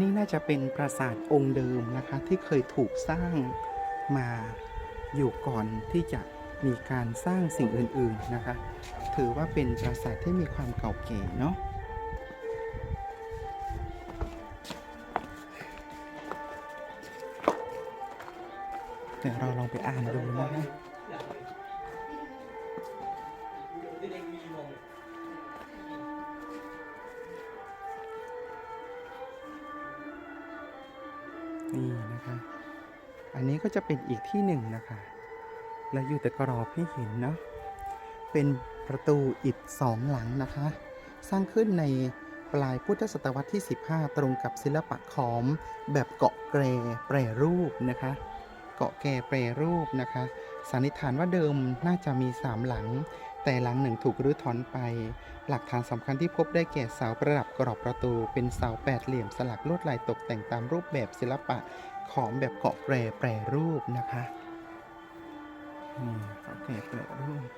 นี่น่าจะเป็นปราสาทองค์เดิมนะคะ ที่เคยถูกสร้างมาอยู่ก่อนที่จะมีการสร้างสิ่งอื่นๆนะคะ ถือว่าเป็นปราสาทที่มีความเก่าแก่เนาะเดี๋ยวเราลองไปอ่านดูนะฮะ นี่นะคะ อันนี้ก็จะเป็นอีกที่หนึ่งนะคะ แล้วอยู่แต่กรอบให้เห็นเนาะ เป็นประตูอิฐสองหลังนะคะ สร้างขึ้นในปลายพุทธศตวรรษที่ 15 ตรงกับศิลปะขอม แบบเกาะแกรแปรรูปนะคะ เกาะแกรแปรรูปนะคะ สันนิษฐานว่าเดิมน่าจะมี3หลัง แต่หลังหนึ่งถูกรื้อถอนไป หลักฐานสำคัญที่พบได้แก่เสาประดับกรอบประตู เป็นเสาแปดเหลี่ยมสลักลวดลายตกแต่งตามรูปแบบศิลปะของแบบเกาะแปรแปรรูปนะคะนี่เกาะแปรแปรรูป